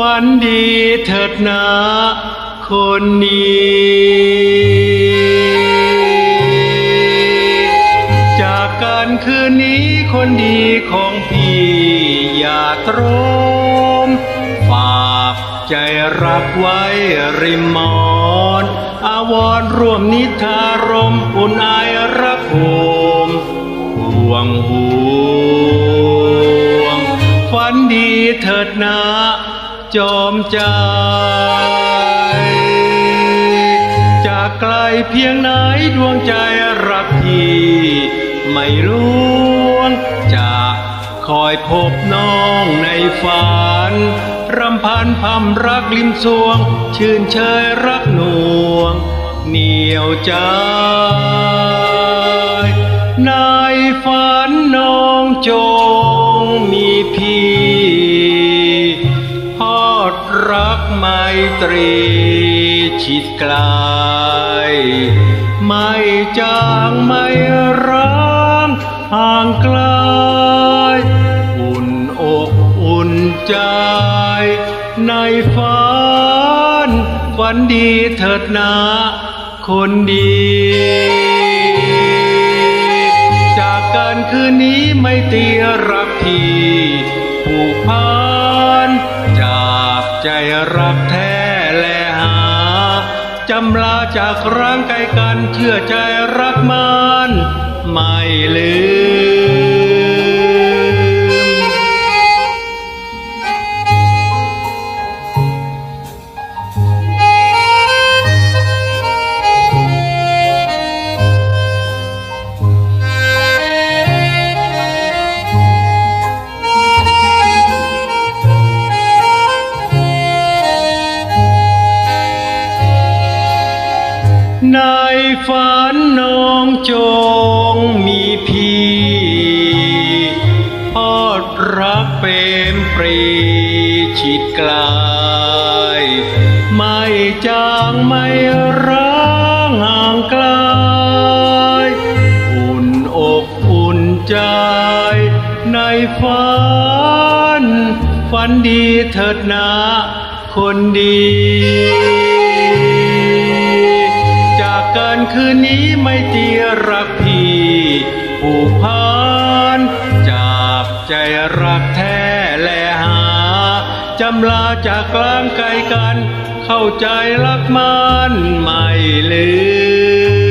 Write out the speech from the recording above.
ฝันดีเถิดนะคนดีจากการคืนนี้คนดีของพี่อย่าตรมฝากใจรักไว้ริมมอนอาวรร่วมนิทารมอุ่นอายรักโหมห่วงห่วงฝันดีเถิดนะ จอมใจ จากไกลเพียงไหนดวงใจรักพี่ ไม่ลวงจะคอยพบน้องในฝันรำพันพำรักริมสวง ชื่นเชยรักหน่วง เหนียวใจ รักไมตรีชิดไกล ไม่จางไม่ร้างห่างไกล อุ่นอกอุ่นใจ ในฝันฝันดีเถิดนะคนดี จากการคืนนี้ไม่ตีรักพี่ผูกพัน ใจรักแท้และหา จำลาจากร่างกายกันเชื่อใจรักมัน ไม่ลืม ในฝันน้องจงมีพี่พอดรักเป็นปรีชิดไกลไม่จางไม่ร้างห่างไกล อุ่นอกอุ่นใจ ในฝันฝันดีเถิดนะคนดี คืนนี้ไม่เตียรักพี่ผูกพันจากใจรักแท้และหาจำลาจากกลางไกลกัน เข้าใจรักมันไม่ลืม